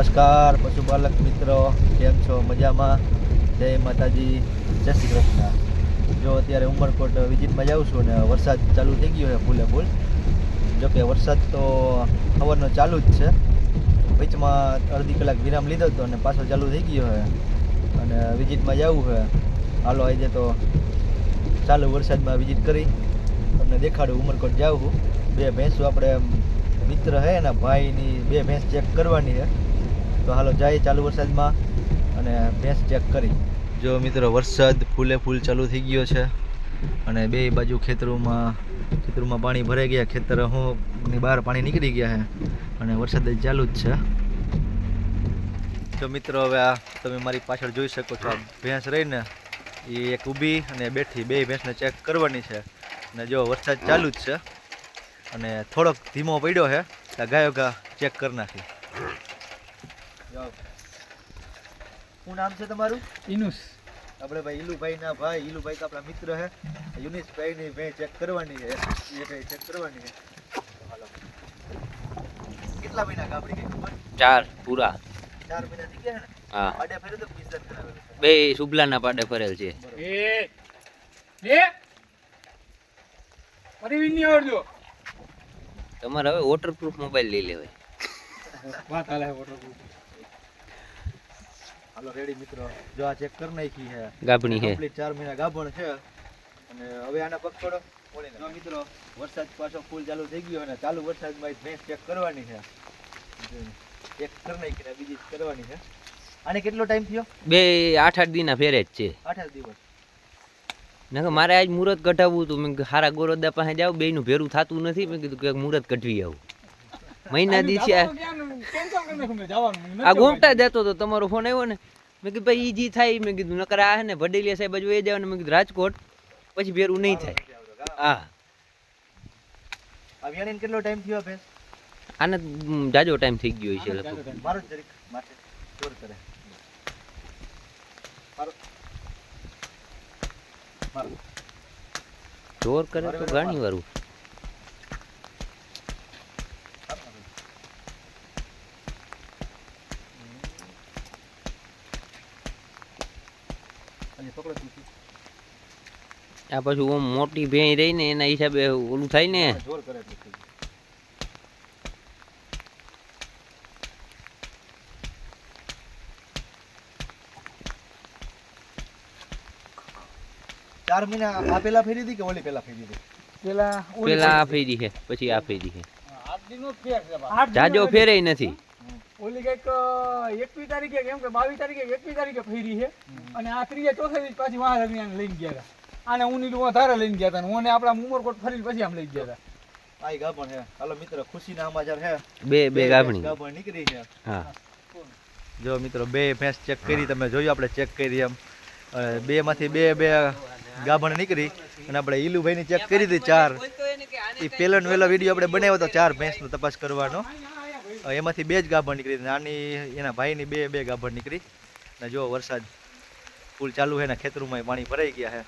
નમસ્કાર, પશુપાલક મિત્રો, કેમ છો? મજામાં? જય માતાજી, જય શ્રી કૃષ્ણ. જો અત્યારે ઉમરકોટ વિઝિટમાં જાઉં છું ને વરસાદ ચાલુ થઈ ગયો છે ફૂલે ફૂલ. જોકે વરસાદ તો સવારનો ચાલુ જ છે. વચમાં અડધી કલાક વિરામ લીધો હતો અને પાછો ચાલુ થઈ ગયો છે. અને વિઝિટમાં જવું છે. હાલો, આજે તો ચાલુ વરસાદમાં વિઝિટ કરી તમને દેખાડું. ઉમરકોટ જાઉં બે ભેંસો આપણે મિત્ર હે એના ભાઈની બે ભેંસ ચેક કરવાની છે. તો હાલો જાય ચાલુ વરસાદમાં અને ભેંસ ચેક કરી. જો મિત્રો વરસાદ ફૂલે ફૂલ ચાલુ થઈ ગયો છે અને બે બાજુ ખેતરોમાં ખેતરોમાં પાણી ભરાઈ ગયા. ખેતર હું ની બહાર પાણી નીકળી ગયા છે અને વરસાદ ચાલુ જ છે. જો મિત્રો હવે આ તમે મારી પાછળ જોઈ શકો છો ભેંસ રહીને. એ એક ઊભી અને બેઠી બે ભેંસને ચેક કરવાની છે. અને જો વરસાદ ચાલુ જ છે અને થોડોક ધીમો પડ્યો છે, તો ગાયો ગા ચેક કરી નાખી. શું નામ છે તમારું? ઇનુસ. આપણે ભાઈ ઈલુભાઈ ના ભાઈ. ઇલુભાઈ તો આપણા મિત્ર છે યુનિસભાઈ ની મેં ચેક કરવાની છે. એ કઈ ચેક કરવાની છે. કેટલા મહિના કાપડી ગઈ ખબર ચાર પૂરા. ચાર મહિના થઈ ગયા ને? હા. પાડે ફરે તો પિસ્તાલીસ કરાવેલું બે શુભલાના પાડે ફરેલ છે. એ એ. પરિવીનની આવડજો તમારે હવે વોટરપ્રૂફ મોબાઈલ લઈ લેવાય. વાત હાલે વોટરપ્રૂફ હાલો રેડી મિત્રો. જો આ ચેક કરી નાખી છે. ગાભણી છે. કમ્પ્લીટ ચાર મહિના ગાભણ છે. અને હવે આના પગ છોડો જો મિત્રો વરસાદ પાછો ફૂલ ચાલુ થઈ ગયો અને ચાલુ વરસાદમાં ભેંસ ચેક કરવાની છે. ચેક કરી નાખીને બીજી કરવાની છે. આને કેટલો ટાઈમ થયો? બે આઠ આઠ દિના ફેરે જ છે. આઠ આઠ દિવસ નકર મારે આજ મુહૂર્ત કઢાવવું હતું. મેં હારા ગોરોદા પાસે જાવ બેયનું ભેરું થતું નથી. મેં કીધું કે મુહૂર્ત કઢવી આવું. મહિના દિવસે આ કેન્સલ દેતો નાખું મેં જવાનું આ ગોમટા જતો તો તમારો ફોન આવ્યો ને. મેં કીધું ભાઈ ઈજી જી થાય. મેં કીધું નકર આ હે ને ભડેલિયા સાહેબ બાજુ એ જવાનું મેં કીધું રાજકોટ. પછી ભેરું નહીં થાય. હા. અભિયાન કેટલો ટાઈમ થયો ભેસ? આને જાજો ટાઈમ થઈ ગયો છે લગભગ. મારો જરીક માથે જોર કરે. મારો મારો. જોર કરે તો ઘણી વારું અને પકડો તું આ પછી ઓમ મોટી ભેં રહી ને એના હિસાબે ઓલું થાય ને. જોર કરે. ચાર મહિના આ પેલા ફેરી હતી કે ઓલી પેલા ફેરી હતી? પેલા પેલા આ ફેરી. છે પછી આ ફેરી છે. જાજો ફેરે નથી. ઓલી કંઈક એકવી તારીખે કેમ કે બાવીસ તારીખે એકવીસ તારીખે ફેરી છે. અને આ ત્રીજે ચોથે દિવસ પાછી વાહ દરમિયાન લઈને ગયા હતા. આને હું નીલું ધારે લઈને ગયા હતા ને હું આપણા ઉમરકોટ ફરી પછી આમ લઈ ગયા હતા. આઈ ગાભણ હે હાલો મિત્ર ખુશીના સમાચાર હે બે બે ગાભણી. ગાભણ નીકળી છે. હા. જો મિત્રો બે ભેંસ ચેક કરી તમે જોયું આપણે ચેક કરી એમ. બે માંથી બે બે ગાભણ નીકળી અને આપણે ઈલુભાઈની ચેક કરી હતી ચાર. એ પેલો ને વેલો વીડિયો આપણે બનાવ્યો હતો ચાર ભેંસનો તપાસ કરવાનો. એમાંથી બે જ ગાભણ નીકળી. નાની, એના ભાઈની બે બે ગાભણ નીકળી ને જો વરસાદ ફૂલ ચાલુ છે ને ખેતરોમાં પાણી ભરાઈ ગયા છે